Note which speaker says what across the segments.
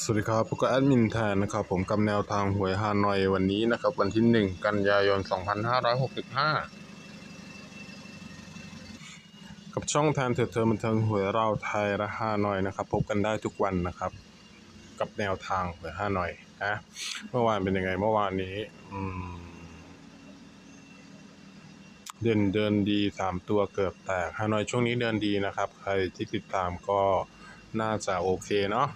Speaker 1: สวัสดีครับผมก็แอดมินแทนนะครับ ผมกับแนวทางหวยฮานอยวันนี้นะครับ วันที่ 1 กันยายน 2565 กับช่องแทนเถิดเธอบันเทิงหวยเราไทยและฮานอยนะครับ พบกันได้ทุกวันนะครับ กับแนวทางหวยฮานอยนะเมื่อวานเป็นยังไงเมื่อวานนี้เดินเดินดีสามตัวเกือบแตกฮานอยช่วงนี้เดินดีนะครับ ใครที่ติดตามก็น่าจะโอเคเนาะ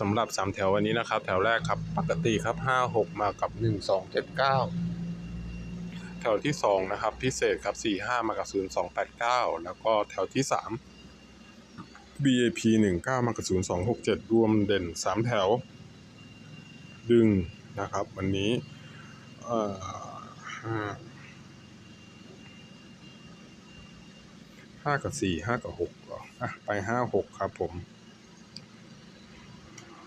Speaker 1: สำหรับสามแถววันนี้นะครับ แถวแรกครับปกติครับห้าหกมากับหนึ่งสองเจ็ดเก้าแถวที่สองนะครับ พิเศษครับสี่ห้ามากับศูนย์สองแปดเก้าแล้วก็แถวที่สาม BAP หนึ่งเก้ามากับศูนย์สองหกเจ็ดรวมเด่นสามแถว ดึงนะครับ วันนี้เอ่อห้าห้ากับสี่ห้ากับหกอะไปห้าหกครับผม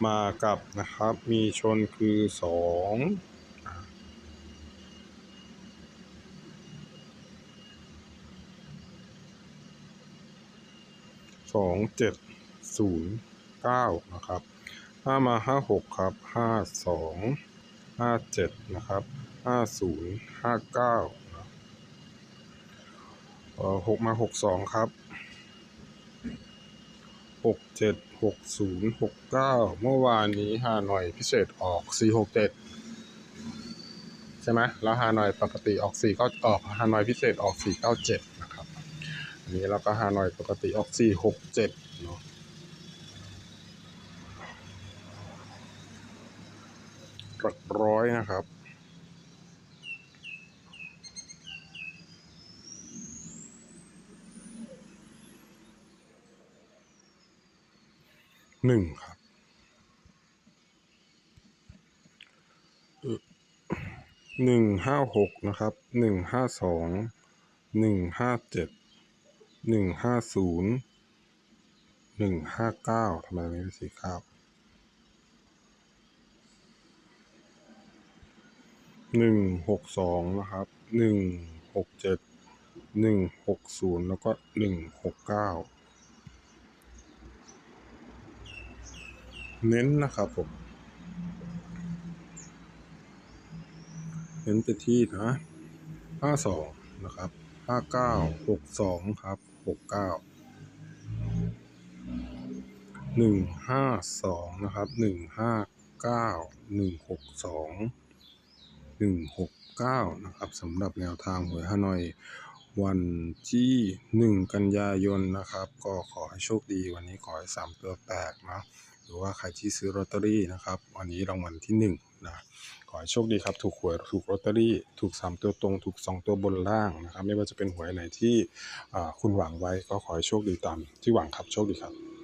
Speaker 1: มากับนะครับ มีชนคือสองสองเจ็ดศูนย์เก้านะครับถ้ามาห้าหกครับห้าสองห้าเจ็ดนะครับห้าศูนย์ห้าเก้าเอ่อหกมาหกสองครับ หกเจ็ดหกศูนย์หกเก้าเมื่อวานนี้ฮานอยพิเศษออกสี่หกเจ็ดใช่ไหมแล้วฮานอยปกติออกสี่ก็ออกฮานอยพิเศษออกสี่เก้าเจ็ดนะครับอันนี้แล้วก็ฮานอยปกติออกสี่หกเจ็ดเนาะหลักร้อยนะครับ หนึ่งครับ หนึ่งห้าหกนะครับ หนึ่งห้าสอง หนึ่งห้าเจ็ด หนึ่งห้าศูนย์ หนึ่งห้าเก้าทำไมไม่เป็นสีข้าวหนึ่งหกสองนะครับหนึ่งหกเจ็ดหนึ่งหกศูนย์แล้วก็หนึ่งหกเก้า เน้นนะครับผม เน้นไปที่นะห้าสองนะครับห้าเก้าหกสองครับหกเก้าหนึ่งห้าสองนะครับหนึ่งห้าเก้าหนึ่งหกสองหนึ่งหกเก้านะครับสำหรับแนวทางหวยฮานอยวันที่หนึ่งกันยายนนะครับ ก็ขอให้โชคดีวันนี้ขอให้สามตัวแตกนะ หรือว่าใครที่ซื้อลอตเตอรี่นะครับวันนี้รางวัลที่หนึ่งนะขอให้โชคดีครับถูกหวยถูกลอตเตอรี่ ถูกสามตัวตรง ถูกสองตัวบนล่างนะครับ ไม่ว่าจะเป็นหวยไหนที่คุณหวังไว้ก็ขอให้โชคดีตามที่หวังครับโชคดีครับ